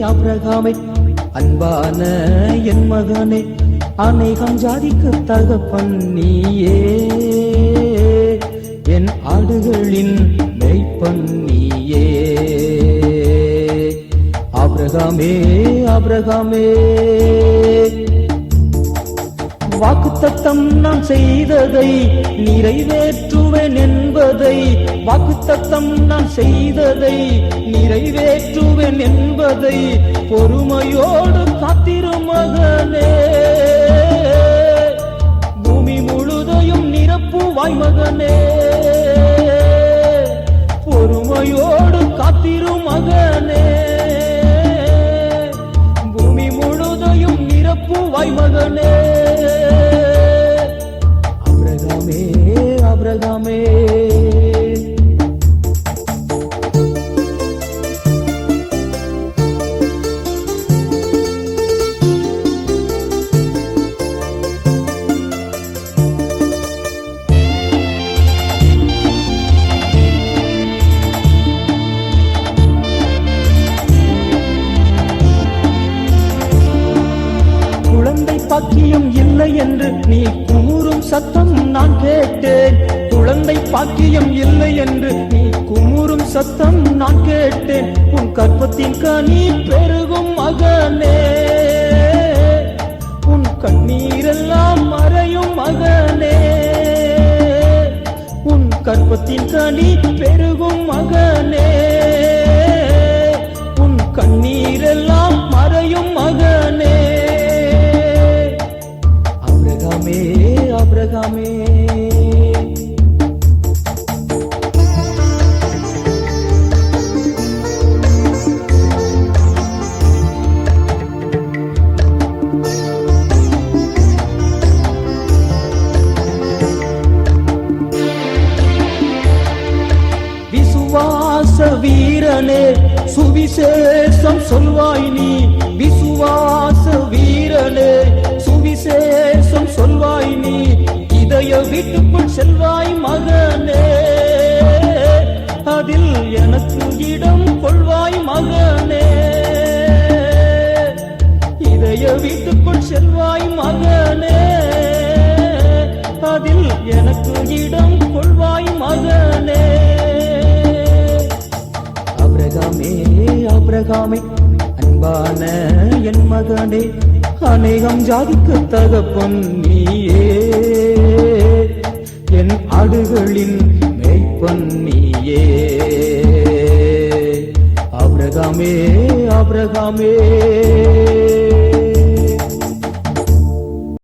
அப்ரகாமை அப்ரகாமே அன்பான என் மகனே அநேகம் ஜாதிக்கு தகப்பன் நீயே. என் ஆடுகளின் மெய்ப்பன் நீயே. அப்ரகாமே அப்ரகாமே. வாக்குத்தத்தம் நான் செய்ததை நிறைவேற்றுவேன் என்பதை வாக்குத்தத்தம் நான் செய்ததை நிறைவேற்றுவேன் என்பதை பொறுமையோடு காத்திரு மகனே. அப்ரகாமே அபிரகாமே. குழந்தை பாக்கியம் இல்லை என்று நீ குமுறும் சத்தம் நான் கேட்டேன். குழந்தை பாக்கியம் இல்லை என்று நீ குமுறும் சத்தம் நான் கேட்டேன். உன் கற்பத்தின் கனி பெருகும் மகனே. உன் கண்ணீரெல்லாம் மறையும் மகனே. உன் கற்பத்தின் கனி பெருகும் மகனே. அப்ரகாமே விசுவாச வீரனே சுவிசேஷம் சொல்வாய் நீ விசுவாச வீட்டுக்குள் செல்வாய் மகனே. அதில் எனக்கு இடம் கொள்வாய் மகனே. இதய வீட்டுக்குள் செல்வாய் மகனே. அதில் எனக்கு இடம் கொள்வாய் மகனே. அப்ரகாமே அப்ரகாமே அன்பான என் மகனே. அநேகம் ஜாதிக்கு தகப்பன் நீயே. அப்ரகாமே அப்ரகாமே